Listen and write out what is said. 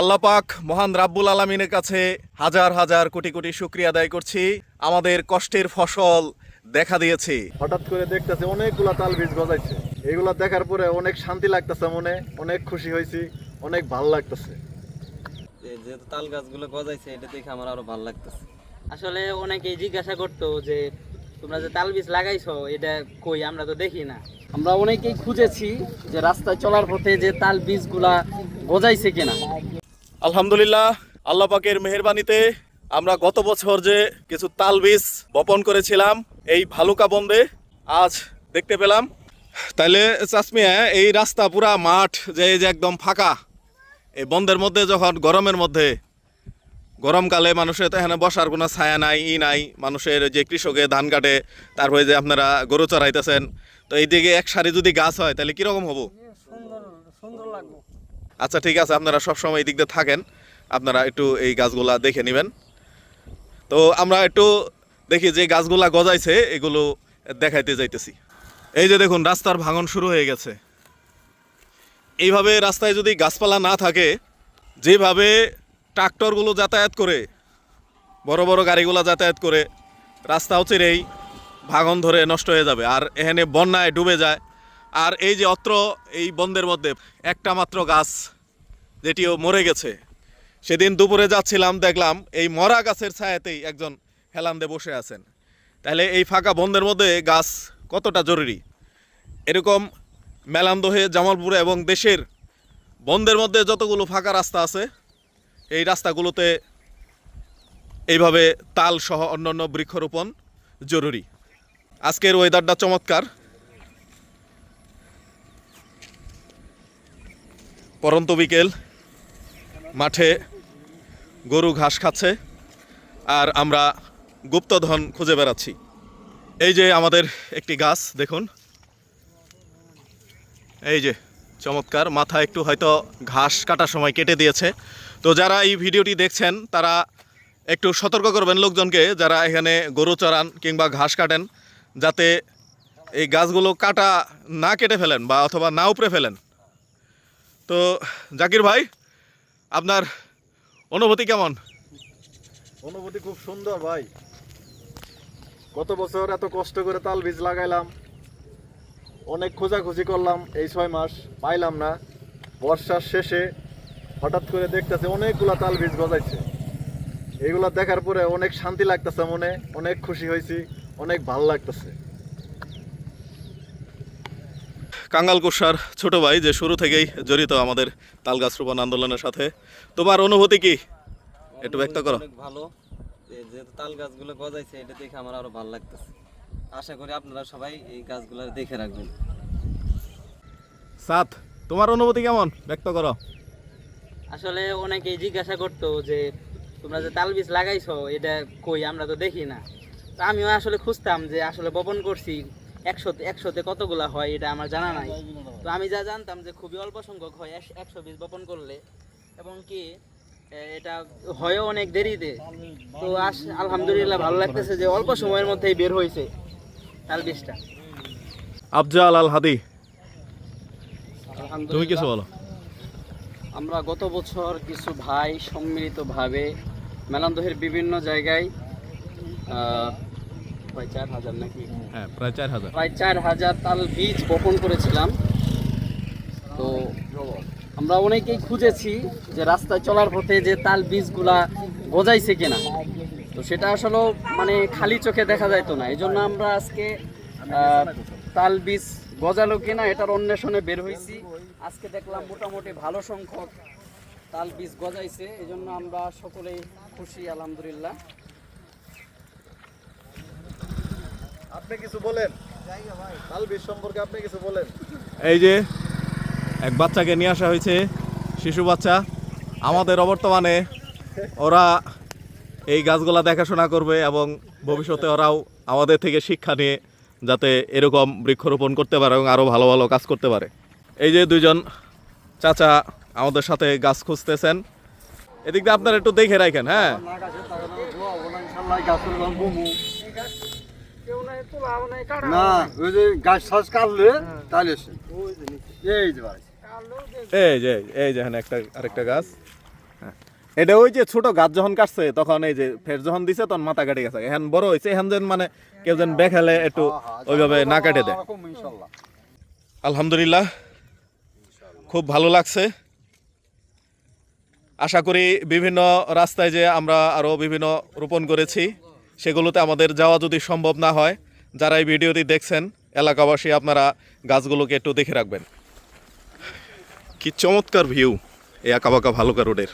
আল্লাহ পাক মহান রাব্বুল আলমিনের কাছে হাজার হাজার কোটি কোটি শুক্রিয়া আদায় করছি। আমাদের কষ্টের ফসল দেখা দিয়েছে। হঠাৎ করে দেখতেছে অনেকগুলা তাল বীজ গজাইছে। এগুলা দেখার পরে অনেক শান্তি লাগতেছে মনে অনেক খুশি হয়েছি অনেক ভালো লাগতেছে। যে যেহেতু তাল গাছগুলো গজাইছে এটা দেখে আমার আরও ভালো লাগতেছে। আসলে অনেকেই জিজ্ঞাসা করতো যে তোমরা যে তাল বীজ লাগাইছো এটা কই? আমরা তো দেখি না। আমরা অনেকেই খুঁজেছি যে রাস্তায় চলার পথে যে তাল বীজগুলা গজাইছে কিনা। আলহামদুলিল্লাহ, আল্লাহ পাকের মেহরবানিতে আমরা গত বছর যে কিছু তাল বীজ বপন করেছিলাম, এই ভালুকা বন্দে আজ দেখতে পেলাম। তাইলে চাষমিয়া এই রাস্তা পুরা মাঠ যে এই যে একদম ফাঁকা, এই বন্ধের মধ্যে যখন গরমের মধ্যে, গরমকালে মানুষের তো এখানে বসার কোনো ছায়া নাই, ই নাই, মানুষের যে কৃষকে ধান কাটে, তারপরে যে আপনারা গরু চড়াইতেছেন, তো এইদিকে এক সারি যদি গাছ হয় তাহলে কীরকম হব? আচ্ছা ঠিক আছে, আপনারা সবসময় এই দিক দিয়ে থাকেন। আপনারা একটু এই গাছগুলা দেখে নেবেন। তো আমরা একটু দেখি যে গাছগুলা গজাইছে, এগুলো দেখাইতে যাইতেছি। এই যে দেখুন, রাস্তার ভাঙন শুরু হয়ে গেছে। এইভাবে রাস্তায় যদি গাছপালা না থাকে, যেভাবে ট্রাক্টরগুলো যাতায়াত করে, বড় বড় গাড়িগুলো যাতায়াত করে, রাস্তাও চিরেই ভাঙন ধরে নষ্ট হয়ে যাবে। আর এখানে বন্যায় ডুবে যায়। আর এই যে অত্র এই বন্ধের মধ্যে একটা মাত্র গাছ যেটিও মরে গেছে। সেদিন দুপুরে যাচ্ছিলাম, দেখলাম এই মরা গাছের ছায়াতেই একজন হেলান্দে বসে আছেন। তাহলে এই ফাঁকা বন্ধের মধ্যে গাছ কতটা জরুরি? এরকম মেলান্দহে, জামালপুরে এবং দেশের বন্ধের মধ্যে যতগুলো ফাঁকা রাস্তা আছে, এই রাস্তাগুলোতে এইভাবে তাল সহ অন্যান্য বৃক্ষরোপণ জরুরি। আজকের ওয়েদারটা চমৎকার। পরন্ত বিকেল, মাঠে গরু ঘাস খাচ্ছে আর আমরা গুপ্তধন খুঁজে বেড়াচ্ছি। এই যে আমাদের একটি গাছ, দেখুন। এই যে, চমৎকার। মাথা একটু হয়তো ঘাস কাটার সময় কেটে দিয়েছে। তো যারা এই ভিডিওটি দেখছেন, তারা একটু সতর্ক করবেন লোকজনকে, যারা এখানে গরু চড়ান কিংবা ঘাস কাটেন, যাতে এই গাছগুলো কাটা না কেটে ফেলেন বা অথবা না উপড়ে ফেলেন। তো, জাকির ভাই, আপনার অনুভূতি কেমন? অনুভূতি খুব সুন্দর ভাই। গত বছর এত কষ্ট করে তাল বীজ লাগাইলাম। অনেক খোঁজাখুঁজি করলাম এই ছয় মাস, পাইলাম না। বর্ষার শেষে হঠাৎ করে দেখতেছে অনেকগুলা তাল বীজ গজাইছে। এগুলা দেখার পরে অনেক শান্তি লাগতেছে মনে, অনেক খুশি হয়েছি, অনেক ভালো লাগতেছে। কাঙ্গাল কুষার ছোট ভাই যে শুরু থেকেই জড়িত আমাদের তালগাছ রোপণ আন্দোলনের সাথে তোমার অনুভূতি কি? একটু ব্যক্ত করো। ভালো। যে যেহেতু তাল গাছগুলো গজাইছে এটা দেখে আমার আরও ভালো লাগতেছে। আশা করি আপনারা সবাই এই গাছগুলো দেখে রাখবেন। সাত তোমার অনুভূতি কেমন? ব্যক্ত করো। আসলে অনেকেই জিজ্ঞাসা করতো যে তোমরা যে তাল বীজ লাগাইছো এটা কই? আমরা তো দেখি না। তো আমিও আসলে খুঁজতাম যে আসলে বপন করছি একশোতে একশোতে কতগুলা হয় এটা আমার জানা নাই। তো আমি যা জানতাম যে খুবই অল্প সংখ্যক হয় একশ- বীজ বপন করলে। এবং কি এটা হয়ও অনেক দেরিতে। তো আস আলহামদুলিল্লাহ ভালো লাগতেছে যে অল্প সময়ের মধ্যেই বের হয়েছে তাল বীজটা আফজাল আল হাদি তুমি কিছু বলো। আমরা গত বছর কিছু ভাই সম্মিলিতভাবে মেলান্দহের বিভিন্ন জায়গায় প্রায় চার হাজার নাকি? হ্যাঁ প্রায় চার হাজার। প্রায় চার হাজার তাল বীজ বপন করেছিলাম। তো আমরা অনেকেই খুঁজেছি যে রাস্তায় চলার পথে যে তাল বীজগুলা গজাইছে কিনা। তো সেটা আসলে মানে খালি চোখে দেখা যাইতো না। এই জন্য আমরা আজকে তাল বীজ গজালো কিনা এটার অন্বেষণে বের হয়েছি আজকে দেখলাম মোটামুটি ভালো সংখ্যক তাল বীজ গজাইছে। এই জন্য আমরা সকলেই খুশি আলহামদুলিল্লাহ। আপনি কিছু বলেন? সম্পর্কে আপনি কিছু বলেন? এই যে এক বাচ্চাকে নিয়ে আসা হয়েছে শিশু বাচ্চা। আমাদের অবর্তমানে ওরা এই গাছগুলা দেখাশোনা করবে এবং ভবিষ্যতে ওরাও আমাদের থেকে শিক্ষা নিয়ে যাতে এরকম বৃক্ষরোপণ করতে পারে এবং আরও ভালো ভালো কাজ করতে পারে। এই যে দুজন চাচা আমাদের সাথে গাছ খুঁজতেছেন। এদিক দিয়ে আপনারা একটু দেখে রাখেন হ্যাঁ? না ওই যে গাছ সাজ কাটলে তাহলে এই যে এই যে এই যে একটা আরেকটা গাছ। এটা ওই যে ছোট গাছ যখন কাটছে তখন এই যে ফের যখন দিছে তখন মাথা কাটে গেছে। এখন বড় হয়েছে এখন যেন মানে কেউ যেন বেখালে একটু ওইভাবে না কাটে দেয়। আলহামদুলিল্লাহ খুব ভালো লাগছে। আশা করি বিভিন্ন রাস্তায় যে আমরা আরও বিভিন্ন রোপণ করেছি। সেগুলোতে আমাদের যাওয়া যদি সম্ভব না হয়, যারা এই ভিডিওটি দেখছেন, এলাকাবাসী আপনারা গাছগুলোকে একটু দেখে রাখবেন। কি চমৎকার ভিউ, এই আঁকাবাঁকা ভালুকা রোডের।